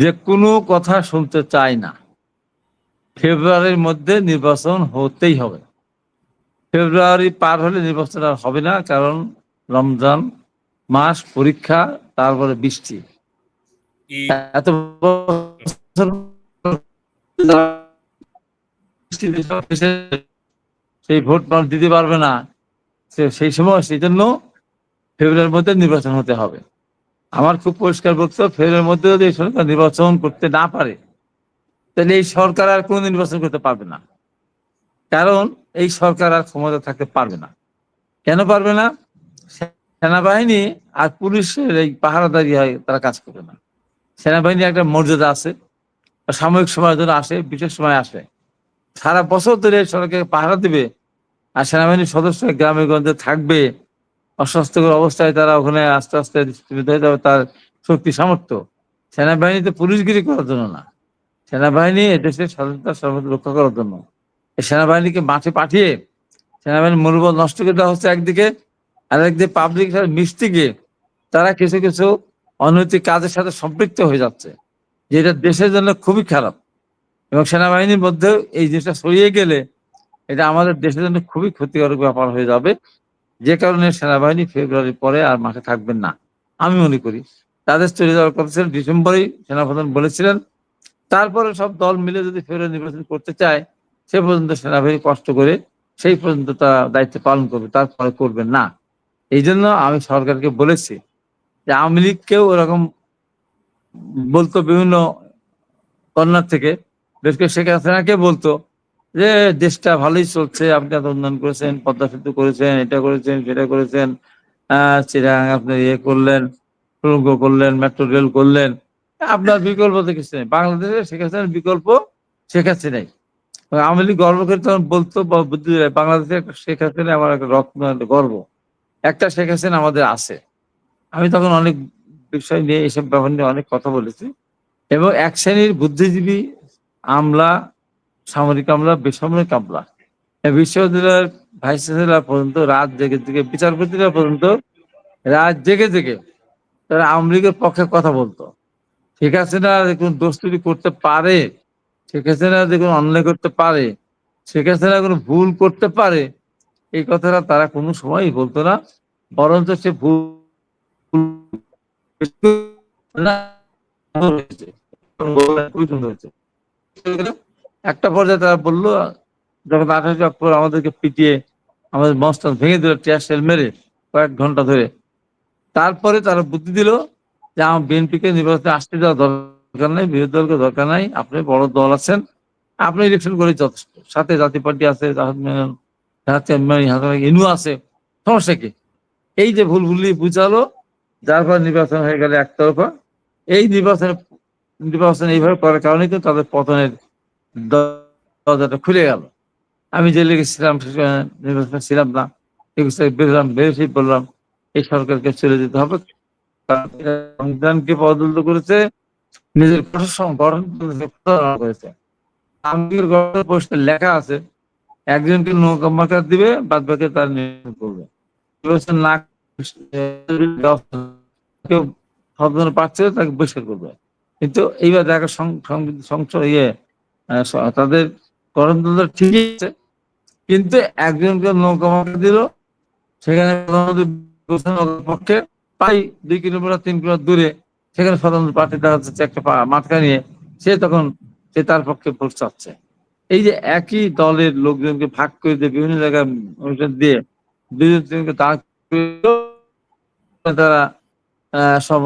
যে কোনো কথা শুনতে চায় না। ফেব্রুয়ারির মধ্যে নির্বাচন হতেই হবে। ফেব্রুয়ারি পার হলে নির্বাচন আর হবে না কারণ রমজান মাস পরীক্ষা তারপরে বৃষ্টি। এত সেই ভোট মানুষ দিতে পারবে না। সেই সময় সেই জন্য ফেব্রুয়ারির মধ্যে নির্বাচন হতে হবে। আমার খুব পরিষ্কার বক্তব্য, ফেরের মধ্যে যদি এই সরকার নির্বাচন করতে না পারে, তাহলে এই সরকার আর কোনো নির্বাচন করতে পারবে না। কারণ এই সরকার আর ক্ষমতা থাকতে পারবে না। কেন পারবে না? সেনাবাহিনী আর পুলিশের এই পাহারাদারি হয়, তারা কাজ করবে না। সেনাবাহিনীর একটা মর্যাদা আছে সাময়িক সময়ের জন্য আসে, বিশেষ সময় আসে। সারা বছর ধরে সরকারকে পাহারা দিবে, আর সেনাবাহিনীর সদস্য গ্রামে গঞ্জে থাকবে অস্বাস্থ্যকর অবস্থায় তারা ওখানে আস্তে আস্তে ডিস্ট্রিবিউট হয়ে যাবে তার শক্তি, সামর্থ্য। সেনাবাহিনী তো পুলিশগিরি করার জন্য না। সেনাবাহিনী এদেশের স্বাধীনতা সর্বত রক্ষা করার জন্য। এই সেনাবাহিনীকে মাঠে পাঠিয়ে সেনাবাহিনীর মনোবল নষ্ট করে দেওয়া হচ্ছে একদিকে আর একদিকে পাবলিক মিশতে গিয়ে তারা কিছু কিছু অনৈতিক কাজের সাথে সম্পৃক্ত হয়ে যাচ্ছে, যেটা দেশের জন্য খুবই খারাপ। এবং সেনাবাহিনীর মধ্যে এই জিনিসটা সরিয়ে গেলে এটা আমাদের দেশের জন্য খুবই ক্ষতিকারক ব্যাপার হয়ে যাবে। যে কারণে সেনাবাহিনী ফেব্রুয়ারির পরে আর মাঠে থাকবেন না। আমি মনে করি তাদের চলে যাওয়ার কথা ছিল, ডিসেম্বরেই সেনাপ্রধান বলেছিলেন। তারপরে সব দল মিলে যদি ফেব্রুয়ারি নির্বাচন করতে চায়, সে পর্যন্ত সেনাবাহিনী কষ্ট করে সেই পর্যন্ত তারা দায়িত্ব পালন করবে তারপরে করবেন না। এই জন্য আমি সরকারকে বলেছি যে আওয়ামী লীগকেও ওরকম বলতো বিভিন্ন কর্নার থেকে, বেশ করে শেখ হাসিনাকে বলতো যে দেশটা ভালোই চলছে, আপনি এত উন্নয়ন করেছেন, পদ্মা সেতু করেছেন, এটা করেছেন, সেটা করেছেন চিরাং আপনি ইয়ে করলেন করলেন মেট্রো রেল করলেন, আপনার বিকল্প তো কিছু নেই বাংলাদেশে শেখ হাসিনার বিকল্প শেখ হাসিনাই। আওয়ামী লীগ গর্ব করে তখন বলতো বুদ্ধি বাংলাদেশে একটা শেখ হাসিনা আমার একটা রত্ন একটা গর্ব। একটা শেখ হাসিনা আমাদের আছে। আমি তখন অনেক বিষয় নিয়ে এইসব ব্যাপার নিয়ে অনেক কথা বলেছি। এবং এক শ্রেণির বুদ্ধিজীবী আমলা সামরিক আমলা বেসামরিক আমলা বিশ্ববিদ্যালয়ের ভাইস চ্যান্সেলর পর্যন্ত রাত জেগে জেগে, বিচারপতিরা পর্যন্ত রাত জেগে জেগে তারা আওয়ামী লীগের পক্ষে কথা বলতো। ঠিক আছে না দেখুন দোস্তুরি করতে পারে, ঠিক আছে না দেখুন অন্যায় করতে পারে, ঠিক আছে না, কোনো ভুল করতে পারে, এই কথাটা তারা কোনো সময়ই বলতো না। বরঞ্চ সে ভুল খুবই সুন্দর হয়েছে। একটা পর্যায়ে তারা বলল, যখন আঠাশে অক্টোবর আমাদেরকে পিটিয়ে আমাদের মস্তান ভেঙে দিল টিয়ার সেল মেরে কয়েক ঘণ্টা ধরে, তারপরে তারা বুদ্ধি দিল যে আমার বিএনপিকে নির্বাচনে আসতে দেওয়া দরকার নাই, বিরোধী দলকে দরকার নাই, আপনি বড় দল আছেন, আপনি ইলেকশন করে যথেষ্ট। সাথে জাতীয় পার্টি আছে ইনু আছে, সমস্যা কি? এই যে ভুল ভুলি বুঝালো, যার ফলে নির্বাচন হয়ে গেলে একতরফা। এই নির্বাচনে, নির্বাচন এইভাবে করার কারণে কিন্তু তাদের পতনের দরজাটা খুলে গেল। আমি জেলে গেছিলাম নির্বাচনে ছিলাম না বেরোলাম বেরোসি বললাম এই সরকারকে চলে যেতে হবে। সংবিধানকে করেছে, নিজের করেছে পোস্টে লেখা আছে, একজনকে নৌকা দিবে বাদ বাকি তার নির্বাচন করবে। না কেউ সদন পাচ্ছে তাকে বহিষ্কার করবে। কিন্তু এইবার দেখা সংসদ ইয়ে তাদের গঠনতন্ত্র ঠিকই আছে কিন্তু একজনকে নৌকা মার্কা দিল সেখানে পক্ষে প্রায় দুই কিলোমিটার তিন কিলোমিটার দূরে সেখানে স্বতন্ত্র প্রার্থী দেখা যাচ্ছে একটা মাঠকা নিয়ে সে তখন সে তার পক্ষে ভোট চাচ্ছে। এই যে একই দলের লোকজনকে ভাগ করে দিয়ে বিভিন্ন জায়গায় অনুষ্ঠান দিয়ে দুজন দাঁড় তারা আহ, সব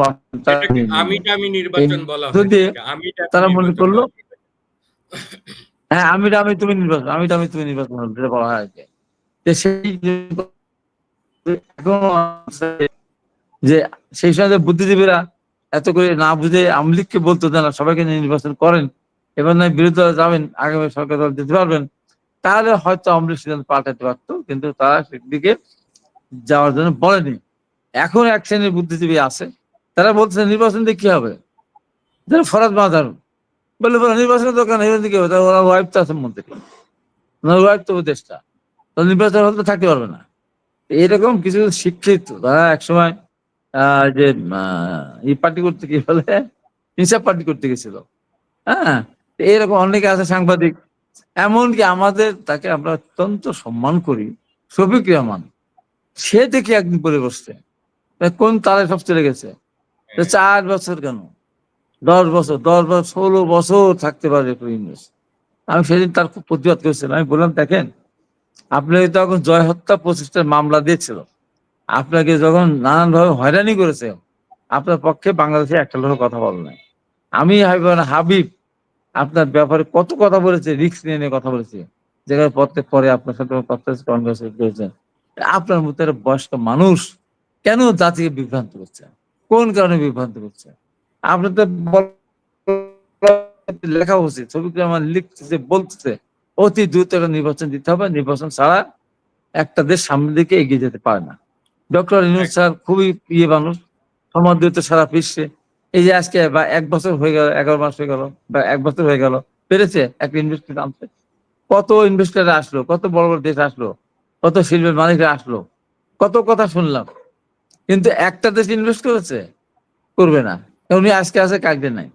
আমি নির্বাচন বলা হয় তারা মনে করল হয়। আমি আমি তুমি নির্বাচন, আমি আমি তুমি নির্বাচন যেটা বলা হয় যে সেই যে- সেই সময় বুদ্ধিজীবীরা এত করে না বুঝে আমলিককে বলতো যে না, সবাইকে নির্বাচন করেন, এবার নয় বিরোধী দলে যাবেন, আগামী সরকার দল দিতে পারবেন, তাহলে হয়তো আমলিক সিদ্ধান্ত পাল্টাতে পারতো, কিন্তু তারা সেদিকে যাওয়ার জন্য বলেনি এখন এক শ্রেণির বুদ্ধিজীবী আছে, তারা বলছে নির্বাচন দিয়ে কি হবে যারা ফরাজ মাদার বলে নির্বাচনের দরকার নেই এদিকে হবে। ওরা ওয়াইফ তো আছে মন্ত্রী। ওনার ওয়াইফ তো দেশটা তো নির্বাচন হলে থাকতে পারবে না। এরকম কিছু শিক্ষিত, তারা একসময় যে ই পার্টি করতে কি বলে? ইনসাফ পার্টি করতে গেছিল। হ্যাঁ? এরকম অনেকে আছে সাংবাদিক। এমনকি আমাদের তাকে আমরা অত্যন্ত সম্মান করি, শফিক রহমান। সে দেখে একদিন পরে বসছে। কোন তালে সব চলে গেছে? চার বছর কেন? দশ বছর দশ বছর ষোলো বছর থাকতে পারে ইউনুস আমি সেদিন তার খুব প্রতিবাদ করেছিলাম। আমি বললাম, দেখেন আপনাকে তখন জয় হত্যা প্রচেষ্টার মামলা দিয়েছিল। আপনাকে যখন নানানভাবে হয়রানি করেছে, আপনার পক্ষে বাংলাদেশে একটা লোক কথা বলে নাই। আমি হাবিব আপনার ব্যাপারে কত কথা বলেছে, রিস্ক নিয়ে নিয়ে কথা বলেছে। যেখানে পথে পরে আপনার সাথে কথা কনভার্সেশন করেছেন আপনার মতো বয়স্ক মানুষ কেন জাতিকে বিভ্রান্ত করছে? কোন কারণে বিভ্রান্ত করছে? আপনি তো লেখা উচিত। ছবি আমার লিখতেছে বলতেছে অতি দ্রুত একটা নির্বাচন দিতে হবে। নির্বাচন ছাড়া একটা দেশ সামনের দিকে এগিয়ে যেতে পারে না। ডক্টর ইনুস স্যার খুবই ইয়ে মানুষ। সমাদৃত সারা বিশ্বে। এই যে আজকে বা এক বছর হয়ে গেল, এগারো মাস হয়ে গেল, বা এক বছর হয়ে গেল, পেরেছে একটা ইনভেস্টমেন্ট আনতে। কত ইনভেস্টার আসলো, কত বড় বড় দেশ আসলো, কত শিল্পের মালিকরা আসলো, কত কথা শুনলাম। কিন্তু একটা দেশ ইনভেস্ট করেছে, করবে না। উনি আজকে আছে কাকদের নাই।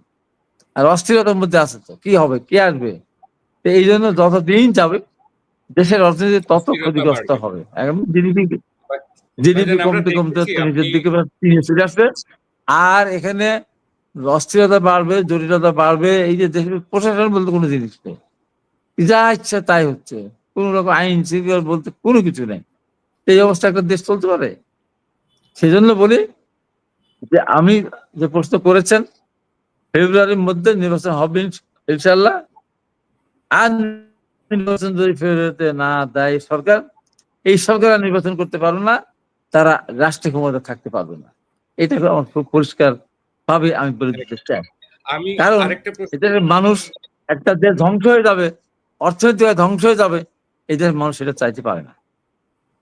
আর অস্থিরতার মধ্যে আছে তো কি হবে কি আসবে? তো এই জন্য যতদিন যাবে দেশের অর্থনীতি তত ক্ষতিগ্রস্ত হবে। এখন জিডিপি জিডিপি কমতে কমতে নিজের দিকে চলে আসবে আর এখানে অস্থিরতা বাড়বে জটিলতা বাড়বে এই যে দেশের প্রশাসন বলতে কোনো জিনিস নেই। যা ইচ্ছা তাই হচ্ছে। কোন রকম আইন শৃঙ্খলা বলতে কোনো কিছু নেই। এই অবস্থা একটা দেশ চলতে পারে। সেই জন্য বলি যে আমি যে প্রশ্ন করেছেন ফেব্রুয়ারির মধ্যে নির্বাচন হবে ইনশ- ইনশাল্লাহ আর নির্বাচন যদি ফেব্রুয়ারিতে না দেয় সরকার এই সরকার নির্বাচন করতে পারবে না তারা রাষ্ট্রীয় ক্ষমতা থাকতে পারবে না। এটা আমার খুব পরিষ্কার ভাবে আমি বলে দিতে চাই। কারণ এদের মানুষ একটা দেশ ধ্বংস হয়ে যাবে অর্থনৈতিক ধ্বংস হয়ে যাবে এই এদের মানুষ এটা চাইতে পারে না।